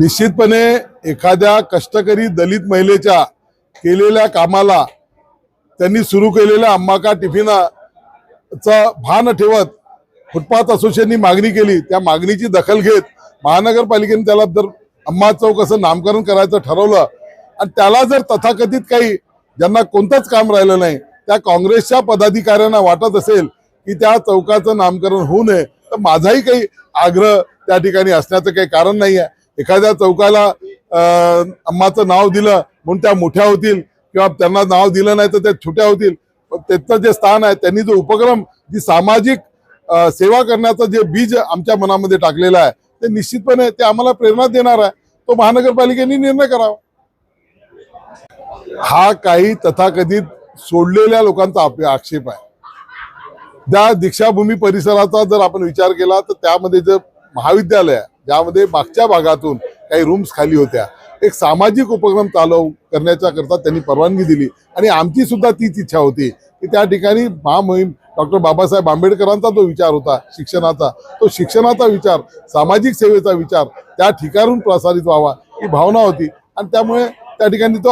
निश्चितपणे एखाद्या कष्टकरी दलित महिलेच्या केलेल्या कामाला त्यांनी सुरू केलेल्या अंबाका टिफिनाचं टिफिनाचा भान ठेवत फुटपाथ असोसिएशननी मागणी केली. त्या मागणीची दखल घेत महानगरपालिकेने त्याला जर अम्मा चौक असं नामकरण करायचं ठरवलं आणि त्याला जर तथाकथित काही ज्यांना कोणतंच काम राहिलं नाही त्या काँग्रेसच्या पदाधिकाऱ्यांना वाटत असेल की त्या चौकाचं नामकरण होऊ नये तर माझाही काही आग्रह त्या ठिकाणी असण्याचं काही कारण नाही आहे एखाद्या चौकाला अं, अम्माचं नाव दिलं म्हणून त्या मोठ्या होतील किंवा त्यांना नाव दिलं नाही तर त्या छोट्या होतील त्यांचं त्याचं जे स्थान आहे त्यांनी जो उपक्रम जी सामाजिक सेवा करण्याचं जे बीज आमच्या मनामध्ये टाकलेलं आहे ते निश्चितपणे ते आम्हाला प्रेरणा देणार आहे. तो महानगरपालिकेने निर्णय करावा. हा काही तथाकथित सोडलेल्या लोकांचा आक्षेप आहे. त्या दीक्षाभूमी परिसराचा जर आपण विचार केला तर त्यामध्ये जर महाविद्यालय ज्यामध्ये मागच्या भागातून काही रूम्स खाली होत्या. एक सामाजिक उपक्रम चालव करण्याच्या करता त्यांनी परवानगी दिली. आणि आमची सुद्धा तीच इच्छा होती. की त्या ठिकाणी महामहिम डॉक्टर बाबासाहेब आंबेडकरांचा जो विचार होता शिक्षणाचा तो शिक्षणाचा विचार सामाजिक सेवेचा विचार त्या ठिकाणून प्रसारित व्हावा ही भावना होती. आणि त्यामुळे त्या ठिकाणी तो